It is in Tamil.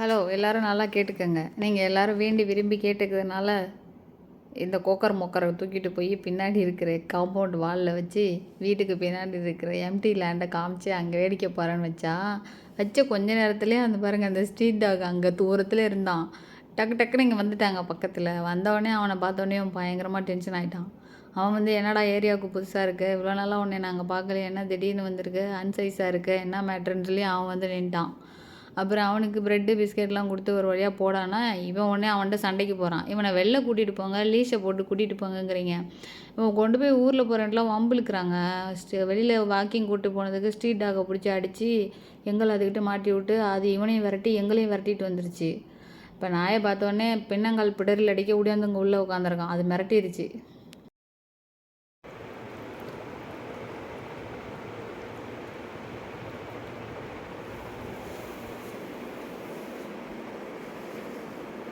ஹலோ எல்லோரும் நல்லா கேட்டுக்கங்க. நீங்கள் எல்லாரும் வேண்டி விரும்பி கேட்டுக்கிறதுனால இந்த கோக்கர் மொக்கரை தூக்கிட்டு போய் பின்னாடி இருக்கிற காம்பவுண்ட் வாலில் வச்சு வீட்டுக்கு பின்னாடி இருக்கிற எம்டி லேண்டை காமிச்சு அங்கே வேடிக்கை போகிறேன்னு வச்சா வச்ச கொஞ்ச நேரத்துலேயே அந்த பாருங்க அந்த ஸ்ட்ரீட் டாக் அங்கே தூரத்தில் இருந்தான். டக்கு டக்குன்னு இங்கே வந்துட்டாங்க பக்கத்தில். வந்தவொடனே அவனை பார்த்தோன்னே அவன் பயங்கரமாக டென்ஷன் ஆகிட்டான் அவன் வந்து என்னடா ஏரியாவுக்கு புதுசாக இருக்கு? இவ்வளோ நாளாக உன்னை நாங்கள் பார்க்கல என்ன திடீர்னு வந்திருக்கு? அன்சைஸாக இருக்குது என்ன மேட்ருன்னு சொல்லி அவன் வந்து நின்ட்டான். அப்புறம் அவனுக்கு ப்ரெட்டு பிஸ்கெட்லாம் கொடுத்து ஒரு வழியாக போடானா இவன் உடனே அவன்கிட்ட சண்டைக்கு போகிறான் இவனை வெளில கூட்டிகிட்டு போங்க லீஷை போட்டு கூட்டிகிட்டு போங்கங்கிறீங்க. இவன் கொண்டு போய் ஊரில் போகிறேன்லாம் வம்பிழுக்கிறாங்க. வெளியில் வாக்கிங் கூப்பிட்டு போனதுக்கு ஸ்ட்ரீட் டாகை பிடிச்சி அடித்து எங்களை அதுக்கிட்ட மாட்டி விட்டு அது இவனையும் விரட்டி எங்களையும் விரட்டிட்டு வந்துருச்சு. இப்போ நாயை பார்த்தோன்னே பின்னங்கால் பிடரில் அடிக்க ஓடியாந்து உள்ளே உட்காந்துருக்கான் அது மிரட்டிருச்சு.